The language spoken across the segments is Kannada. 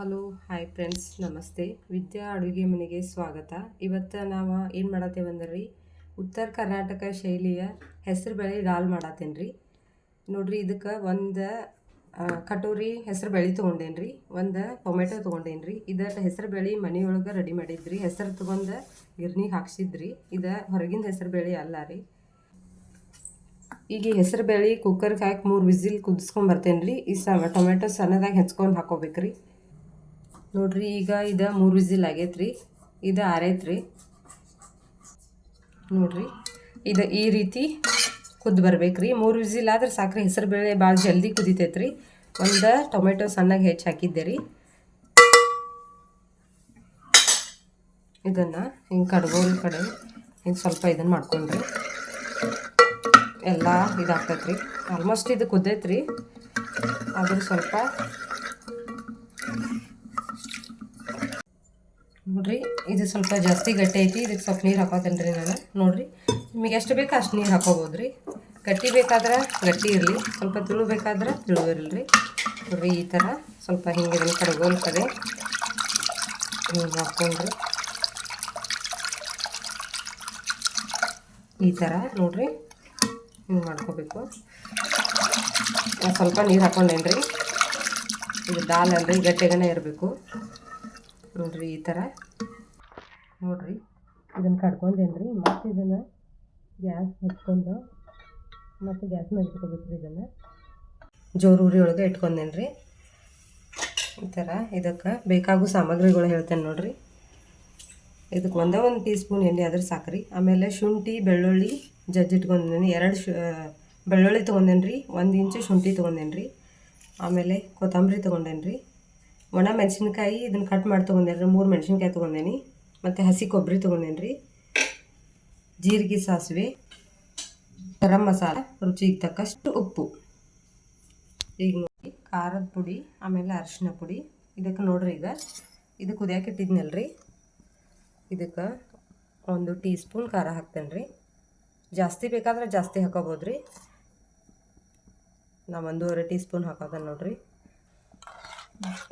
ಹಲೋ, ಹಾಯ್ ಫ್ರೆಂಡ್ಸ್, ನಮಸ್ತೆ. ವಿದ್ಯಾ ಅಡುಗೆ ಮನೆಗೆ ಸ್ವಾಗತ. ಇವತ್ತು ನಾವು ಏನು ಮಾಡತ್ತೇವಂದ್ರೆ ರೀ ಉತ್ತರ ಕರ್ನಾಟಕ ಶೈಲಿಯ ಹೆಸರು ಬೇಳೆ ದಾಲ್ ಮಾಡತ್ತೇನೆ ರೀ ನೋಡ್ರಿ, ಇದಕ್ಕೆ ಒಂದು ಕಟೋರಿ ಹೆಸರು ಬೇಳೆ ತೊಗೊಂಡೇನಿ ರೀ ಒಂದು ಟೊಮೆಟೊ ತೊಗೊಂಡೇನಿ ರೀ ಇದರ ಹೆಸರು ಬೇಳೆ ಮನೆಯೊಳಗೆ ರೆಡಿ ಮಾಡಿದ್ರಿ. ಹೆಸರು ತೊಗೊಂಡು ಗಿರ್ನಿಗೆ ಹಾಕ್ಸಿದ್ರಿ. ಇದು ಹೊರಗಿಂದ ಹೆಸರು ಬೇಳೆ ಅಲ್ಲ ರೀ. ಈಗ ಹೆಸರು ಬೇಳೆ ಕುಕ್ಕರ್ಗೆ ಹಾಕಿ ಮೂರು ವಿಸಿಲ್ ಕುದಿಸ್ಕೊಂಡು ಬರ್ತೇನೆ ರೀ ಈ ಸ ಟೊಮೆಟೊ ಸಣ್ಣದಾಗಿ ಹೆಚ್ಕೊಂಡು ಹಾಕೋಬೇಕ್ರಿ. ನೋಡ್ರಿ, ಈಗ ಇದು ಮೂರು ವಿಸಿಲ್ ಆಗೈತ್ರಿ, ಇದು ಆರೈತ್ರಿ. ನೋಡ್ರಿ, ಇದು ಈ ರೀತಿ ಕುದ್ದು ಬರ್ಬೇಕ್ರಿ. ಮೂರು ವಿಸಿಲ್ ಆದ್ರೆ ಸಾಕ್ರಿ, ಹೆಸರು ಬೇಳೆ ಭಾಳ ಜಲ್ದಿ ಕುದಿತೈತ್ರಿ. ಒಂದು ಟೊಮೆಟೊ ಸಣ್ಣಗೆ ಹೆಚ್ಚು ಹಾಕಿದ್ದೆ ರೀ ಇದನ್ನು ಹಿಂಗೆ ಕಡ್ಬೋದ್ರ ಕಡೆ ಹಿಂಗೆ ಸ್ವಲ್ಪ ಇದನ್ನು ಮಾಡ್ಕೊಂಡ್ರಿ. ಎಲ್ಲ ಇದಾಗ್ತೈತ್ರಿ. ಆಲ್ಮೋಸ್ಟ್ ಇದು ಕುದ್ದೈತ್ರಿ. ಆದ್ರೆ ಸ್ವಲ್ಪ ನೋಡ್ರಿ, ಇದು ಸ್ವಲ್ಪ ಜಾಸ್ತಿ ಗಟ್ಟಿ ಐತಿ, ಇದಕ್ಕೆ ಸ್ವಲ್ಪ ನೀರು ಹಾಕೋತೇನೆ ರೀ ನಾನು. ನೋಡಿರಿ, ನಿಮಗೆ ಎಷ್ಟು ಬೇಕು ಅಷ್ಟು ನೀರು ಹಾಕೋಬೋದು ರೀ ಗಟ್ಟಿ ಬೇಕಾದ್ರೆ ಗಟ್ಟಿ ಇರಲಿ, ಸ್ವಲ್ಪ ತಿಳು ಬೇಕಾದ್ರೆ ತಿಳು ಇರಲಿ ನೋಡ್ರಿ, ಈ ಥರ ಸ್ವಲ್ಪ ಹಿಂಗೆ ಇದನ್ನು ಕಡಗೋಲ್ ಕಡೆ ಹಿಂಗೆ ಹಾಕ್ಕೊಂಡ್ರಿ ಈ ಥರ ನೋಡಿರಿ, ಹಿಂಗೆ ಮಾಡ್ಕೋಬೇಕು. ಸ್ವಲ್ಪ ನೀರು ಹಾಕೊಂಡೇನ್ರಿ. ಇದು ದಾಲ್ ಅಲ್ರಿ, ಗಟ್ಟಿಗನೇ ಇರಬೇಕು. ನೋಡಿರಿ, ಈ ಥರ ನೋಡ್ರಿ. ಇದನ್ನು ಕಡ್ಕೊಂಡೇನಿ ರೀ ಮತ್ತು ಇದನ್ನು ಗ್ಯಾಸ್ ಹಚ್ಕೊಂಡು ಮತ್ತು ಗ್ಯಾಸ್ ರೀ ಇದನ್ನು. ಜೋರು ಉರಿ ಒಳಗೆ ಇಟ್ಕೊಂಡೇನಿ ರೀ ಈ ಥರ ಇದಕ್ಕೆ ಬೇಕಾಗೋ ಸಾಮಗ್ರಿಗಳು ಹೇಳ್ತೇನೆ ನೋಡಿರಿ. ಇದಕ್ಕೆ ಒಂದೇ ಒಂದು ಟೀ ಸ್ಪೂನ್ ಎಣ್ಣೆ ಆದ್ರೆ ಸಾಕ್ರಿ. ಆಮೇಲೆ ಶುಂಠಿ, ಬೆಳ್ಳುಳ್ಳಿ, ಜಜ್ಜಿ ಇಟ್ಕೊಂಡೇನಿ ಎರಡು ಶು ಬೆಳ್ಳುಳ್ಳಿ ತೊಗೊಂಡೇನಿ ರೀ ಒಂದು ಇಂಚು ಶುಂಠಿ ತೊಗೊಂಡೇನು ರೀ ಆಮೇಲೆ ಕೊತ್ತಂಬರಿ ತೊಗೊಂಡೇನು ರೀ ಒಣ ಮೆಣಸಿನ್ಕಾಯಿ ಇದನ್ನು ಕಟ್ ಮಾಡಿ ತೊಗೊಂಡೇನು ರೀ ಮೂರು ಮೆಣಸಿನ್ಕಾಯಿ ತೊಗೊಂಡೇನಿ. ಮತ್ತು ಹಸಿ ಕೊಬ್ಬರಿ ತೊಗೊಂಡೇನು ರೀ ಜೀರಿಗೆ ಸಾಸಿವೆ, ಗರಂ ಮಸಾಲ, ರುಚಿಗೆ ತಕ್ಕಷ್ಟು ಉಪ್ಪು. ಈಗ ನೋಡಿ, ಖಾರದ ಪುಡಿ, ಆಮೇಲೆ ಅರಿಶಿನ ಪುಡಿ. ಇದಕ್ಕೆ ನೋಡ್ರಿ ಈಗ. ಇದು ಕುದಿಯಾಕೆ ಇಟ್ಟಿದ್ನಲ್ಲ ರೀ ಇದಕ್ಕೆ ಒಂದು ಟೀ ಸ್ಪೂನ್ ಖಾರ ಹಾಕ್ತೇನೆ ರೀ ಜಾಸ್ತಿ ಬೇಕಾದ್ರೆ ಜಾಸ್ತಿ ಹಾಕೋಬೋದು ರೀ ನಾ ಒಂದೂವರೆ ಟೀ ಸ್ಪೂನ್ ಹಾಕೋದನ್ನ ನೋಡ್ರಿ.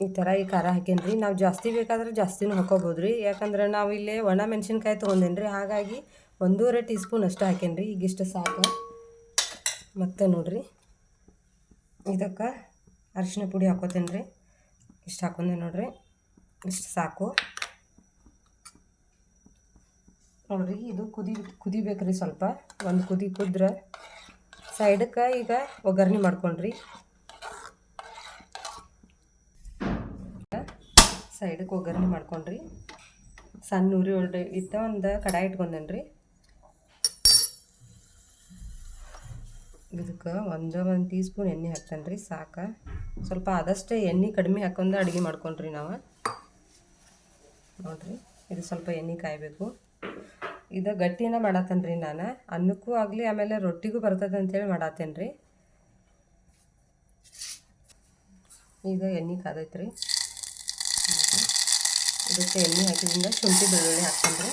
ಈ ಥರ ಈ ಖಾರ ಹಾಕೇನಿ ರೀ ನಾವು ಜಾಸ್ತಿ ಬೇಕಾದ್ರೆ ಜಾಸ್ತಿನೂ ಹಾಕೋಬೋದು ರೀ ಯಾಕಂದ್ರೆ ನಾವು ಇಲ್ಲಿ ಒಣ ಮೆಣಸಿನ್ಕಾಯಿ ತೊಗೊಂಡೇನಿ ರೀ ಹಾಗಾಗಿ ಒಂದೂವರೆ ಟೀ ಸ್ಪೂನ್ ಅಷ್ಟು ಹಾಕೇನಿ ರೀ ಈಗಿಷ್ಟು ಸಾಕು. ಮತ್ತೆ ನೋಡಿರಿ. ಇದಕ್ಕೆ ಅರಿಶಿನ ಪುಡಿ ಹಾಕೋತೇನೆ ರೀ ಇಷ್ಟು ಹಾಕೊಂಡೆ ನೋಡ್ರಿ. ಇಷ್ಟು ಸಾಕು. ನೋಡಿರಿ, ಇದು ಕುದಿ ಕುದಿಬೇಕು ರೀ ಸ್ವಲ್ಪ. ಒಂದು ಕುದಿ ಕುದ್ರೆ. ಸೈಡಕ್ಕೆ ಈಗ ಒಗ್ಗರಣೆ ಮಾಡ್ಕೊಂಡ್ರಿ. ಸೈಡಕ್ಕೆ ಒಗ್ಗರಣೆ ಮಾಡ್ಕೊಂಡ್ರಿ. ಸಣ್ಣ ಉರಿ ಒಳ್ಳೆ ಇತ್ತ ಒಂದು ಕಡಾಯಿ ಇಟ್ಕೊಂಡೇನೆ ರೀ ಇದಕ್ಕೆ ಒಂದು ಒಂದು ಟೀ ಸ್ಪೂನ್ ಎಣ್ಣೆ ಹಾಕ್ತೇನೆ ರೀ ಸಾಕು. ಸ್ವಲ್ಪ ಆದಷ್ಟೇ ಎಣ್ಣೆ ಕಡಿಮೆ ಹಾಕೊಂಡು ಅಡುಗೆ ಮಾಡ್ಕೊಂಡ್ರಿ ನಾವು. ನೋಡಿರಿ, ಇದು ಸ್ವಲ್ಪ ಎಣ್ಣೆ ಕಾಯಬೇಕು. ಇದು ಗಟ್ಟಿನ ಮಾಡತ್ತೇನೆ ರೀ ನಾನು. ಅನ್ನಕ್ಕೂ ಆಗಲಿ, ಆಮೇಲೆ ರೊಟ್ಟಿಗೂ ಬರ್ತದೆ ಅಂತೇಳಿ ಮಾಡತ್ತೇನೆ ರೀ ಈಗ ಎಣ್ಣೆ ಕಾದೈತ್ರಿ. ಇದಕ್ಕೆ ಎಣ್ಣೆ ಹಾಕಿದ್ರಿಂದ ಶುಂಠಿ ಬೆಳ್ಳುಳ್ಳಿ ಹಾಕ್ಕೊಂಡ್ರೆ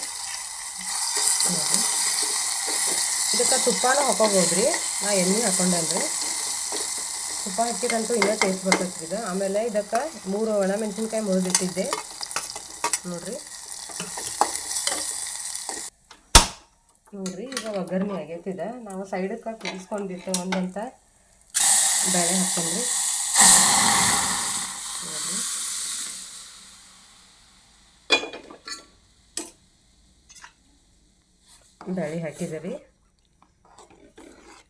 ನೋಡಿ. ಇದಕ್ಕೆ ತುಪ್ಪನೂ ಹಾಕೋಬೋದು ರೀ ನಾ ಎಣ್ಣೆ ಹಾಕ್ಕೊಂಡಲ್ರಿ ತುಪ್ಪ ಹಾಕಿದಂತೂ ಇನ್ನೂ ಟೇಸ್ಟ್ ಬರ್ತೈತೆ ಇದು. ಆಮೇಲೆ ಇದಕ್ಕೆ ಮೂರು ಒಣ ಮೆಣಸಿನ್ಕಾಯಿ ಮುರಿದಿಟ್ಟಿದ್ದೆ ನೋಡಿರಿ. ನೋಡ್ರಿ, ಈಗ ಒಗ್ಗರಣೆ ಆಗೈತಿದೆ ನಾವು ಸೈಡಕ್ಕೆ ಕುದಿಸ್ಕೊಂಡಿಟ್ಟು ಒಂದಂತ ಬೇಳೆ ಹಾಕ್ಕೊಂಡ್ರಿ ನೋಡ್ರಿ ಬೇಳೆ ಹಾಕಿದ್ದೀವಿ ರೀ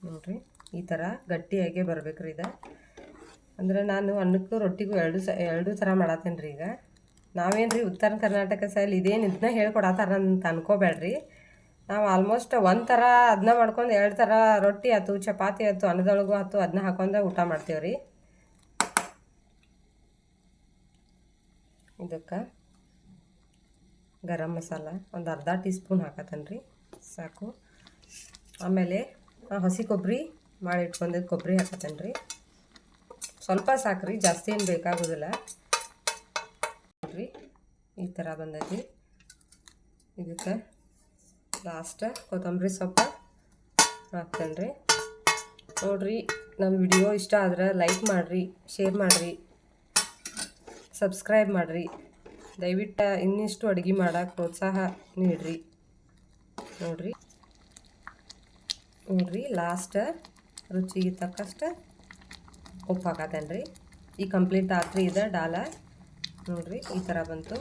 ನೋಡ್ರಿ, ಈ ಥರ ಗಟ್ಟಿಯಾಗೆ ಬರ್ಬೇಕ್ರಿ ಇದು ಅಂದ್ರೆ ನಾನು ಅನ್ನಕ್ಕೂ ರೊಟ್ಟಿಗೂ ಎರಡು ಸ, ಎರಡು ಥರ ಮಾಡತ್ತೇನೆ ರೀ ಈಗ. ನಾವೇನು ರೀ ಉತ್ತರ ಕರ್ನಾಟಕ ಸೈಲ್ ಇದೇನು ಇದನ್ನ ಹೇಳ್ಕೊಡತ್ತಾರ ಅಂತ ಅನ್ಕೋಬೇಡ್ರಿ. ನಾವು ಆಲ್ಮೋಸ್ಟ್ ಒಂದು ಥರ ಅದನ್ನ ಮಾಡ್ಕೊಂಡು ಎರಡು ಥರ ರೊಟ್ಟಿ ಆಯ್ತು, ಚಪಾತಿ ಆಯ್ತು, ಅನ್ನದೊಳಗು ಆಯ್ತು ಅದನ್ನ ಹಾಕೊಂಡು ಊಟ ಮಾಡ್ತೀವಿ ರೀ ಇದಕ್ಕೆ ಗರಂ ಮಸಾಲ ಒಂದು ಅರ್ಧ ಟೀ ಸ್ಪೂನ್ ಹಾಕತ್ತೇನೆ ರೀ ಸಾಕು. ಆಮೇಲೆ ಹಸಿ ಕೊಬ್ಬರಿ, ಮಾಡಿ ಇಟ್ಕೊಂಡಿದ್ದು ಕೊಬ್ಬರಿ ಹಾಕತ್ತೇನೆ ರೀ ಸ್ವಲ್ಪ ಸಾಕ್ರಿ, ಜಾಸ್ತಿ ಏನು ಬೇಕಾಗೋದಿಲ್ಲ. ನೋಡ್ರಿ ಈ ಥರ ಬಂದೈತಿ. ಇದಕ್ಕೆ ಲಾಸ್ಟ ಕೊತ್ತಂಬರಿ ಸೊಪ್ಪು ಹಾಕ್ತೇನೆ ರೀ ನೋಡಿರಿ ನಮ್ಮ ವಿಡಿಯೋ ಇಷ್ಟ ಆದ್ರೆ ಲೈಕ್ ಮಾಡಿರಿ ಶೇರ್ ಮಾಡಿರಿ ಸಬ್ಸ್ಕ್ರೈಬ್ ಮಾಡಿರಿ. ದಯವಿಟ್ಟು ಇನ್ನಿಷ್ಟು ಅಡುಗೆ ಮಾಡೋಕ್ಕೆ ಪ್ರೋತ್ಸಾಹ ನೀಡ್ರಿ. ನೋಡ್ರಿ. ನೋಡ್ರಿ ಲಾಸ್ಟ್ ರುಚಿಗೆ ತಕ್ಕಷ್ಟು ಉಪ್ಪು ಹಾಕತ್ತೇನೆ ರೀ ಈ ಕಂಪ್ಲೀಟ್ ಆತ್ರಿ ಇದು ಡಾಲ. ನೋಡ್ರಿ, ಈ ಥರ ಬಂತು.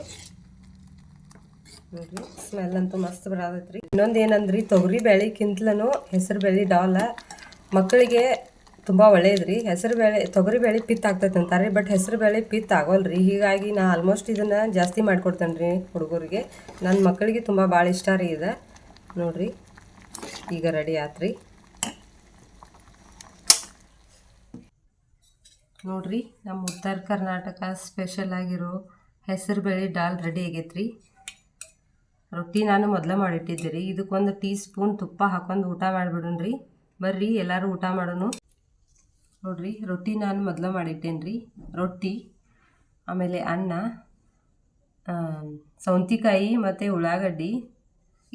ನೋಡ್ರಿ ಸ್ಮೆಲ್ ಅಂತೂ ಮಸ್ತ್ ಬರತೈತ್ರಿ. ಇನ್ನೊಂದು ಏನಂದ್ರಿ, ತೊಗರಿ ಬೇಳೆಕ್ಕಿಂತಲೂ ಹೆಸರು ಬೇಳೆ ಡಾಲ. ಮಕ್ಕಳಿಗೆ ತುಂಬ ಒಳ್ಳೇದ್ರಿ. ಹೆಸರು ಬೇಳೆ ತೊಗರಿ ಬೇಳೆ ಪಿತ್ ಆಗ್ತೈತೆ ಅಂತಾರೆ ಬಟ್ ಹೆಸರು ಬೇಳೆ ಪಿತ್ ಆಗೋಲ್ರಿ. ಹೀಗಾಗಿ ನಾ ಆಲ್ಮೋಸ್ಟ್ ಇದನ್ನು ಜಾಸ್ತಿ ಮಾಡಿಕೊಡ್ತೇನೆ ರೀ ಹುಡುಗರಿಗೆ. ನನ್ನ ಮಕ್ಕಳಿಗೆ ತುಂಬ ಭಾಳ ಇಷ್ಟ ರೀ ಇದು. ನೋಡ್ರಿ. ಈಗ ರೆಡಿ ಆತ್ರಿ. ನೋಡ್ರಿ, ನಮ್ಮ ಉತ್ತರ ಕರ್ನಾಟಕ ಸ್ಪೆಷಲ್ ಆಗಿರೋ ಹೆಸರು ಬೇಳೆ ಡಾಲ್ ರೆಡಿ ಆಗೈತ್ರಿ. ರೊಟ್ಟಿ ನಾನು ಮೊದಲು ಮಾಡಿಟ್ಟಿದ್ದೆ ರೀ ಇದಕ್ಕೊಂದು ಟೀ ಸ್ಪೂನ್ ತುಪ್ಪ ಹಾಕೊಂಡು ಊಟ ಮಾಡಿಬಿಡೋಣ್ರಿ. ಬರ್ರಿ, ಎಲ್ಲರೂ ಊಟ ಮಾಡೋಣ ನೋಡ್ರಿ, ರೊಟ್ಟಿ ನಾನು ಮೊದಲು ಮಾಡಿಟ್ಟೇನೆ ರೀ ರೊಟ್ಟಿ, ಆಮೇಲೆ ಅನ್ನ ಸೌಂತಿಕಾಯಿ ಮತ್ತು ಉಳ್ಳಾಗಡ್ಡಿ.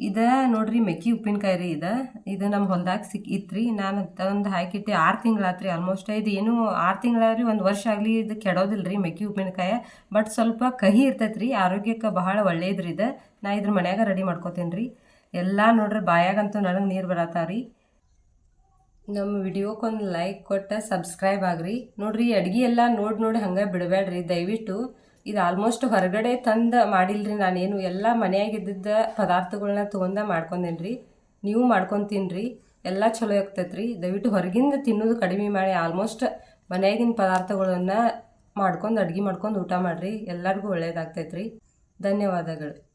ಇದು ನೋಡ್ರಿ ಮೆಕ್ಕಿ ಉಪ್ಪಿನಕಾಯಿ ರೀ ಇದು. ಇದು ನಮ್ಮ ಹೊಲ್ದಾಗ ಸಿಕ್, ಇತ್ರಿ. ನಾನು ತಂದು ಹಾಕಿಟ್ಟೆ ಆರು ತಿಂಗಳಾತ್ರಿ ಆಲ್ಮೋಸ್ಟ್ ಇದು ಏನು ಆರು ತಿಂಗಳಾದ್ರಿ ಒಂದು ವರ್ಷ ಆಗಲಿ ಇದು ಕೆಡೋದಿಲ್ಲ ರೀ ಮೆಕ್ಕಿ ಉಪ್ಪಿನಕಾಯಿ. ಬಟ್ ಸ್ವಲ್ಪ ಕಹಿ ಇರ್ತೈತೆ ರೀ ಆರೋಗ್ಯಕ್ಕೆ ಬಹಳ ಒಳ್ಳೇದ್ರಿ ಇದು. ನಾ ಇದ್ರ ಮನ್ಯಾಗ ರೆಡಿ ಮಾಡ್ಕೋತೀನಿ ರೀ ಎಲ್ಲ ನೋಡ್ರಿ ಬಾಯಾಗಂತೂ ನನಗೆ ನೀರು ಬರತ್ತಾ ರೀ ನಮ್ಮ ವಿಡಿಯೋಕ್ಕೊಂದು ಲೈಕ್ ಕೊಟ್ಟು ಸಬ್ಸ್ಕ್ರೈಬ್ ಆಗ್ರಿ. ನೋಡ್ರಿ ಅಡ್ಗೆ ಎಲ್ಲ ನೋಡಿ ನೋಡಿ ಹಂಗೆ ಬಿಡಬೇಡ್ರಿ ದಯವಿಟ್ಟು. ಇದು ಆಲ್ಮೋಸ್ಟ್ ಹೊರಗಡೆ ತಂದು ಮಾಡಿಲ್ರಿ ನಾನೇನು ಎಲ್ಲ ಮನೆಯಾಗಿದ್ದ ಪದಾರ್ಥಗಳನ್ನ ತೊಗೊಂಡ ಮಾಡ್ಕೊಂಡೇನ್ರಿ. ನೀವು ಮಾಡ್ಕೊತೀನ್ರಿ, ಎಲ್ಲ ಚಲೋ ಆಗ್ತೈತ್ರಿ. ದಯವಿಟ್ಟು ಹೊರಗಿಂದ ತಿನ್ನೋದು ಕಡಿಮೆ ಮಾಡಿ ಆಲ್ಮೋಸ್ಟ್ ಮನೆಯಾಗಿನ ಪದಾರ್ಥಗಳನ್ನು ಮಾಡ್ಕೊಂಡು ಅಡ್ಗೆ ಮಾಡ್ಕೊಂಡು ಊಟ ಮಾಡಿರಿ. ಎಲ್ಲರಿಗೂ ಒಳ್ಳೇದಾಗ್ತೈತ್ರಿ. ಧನ್ಯವಾದಗಳು.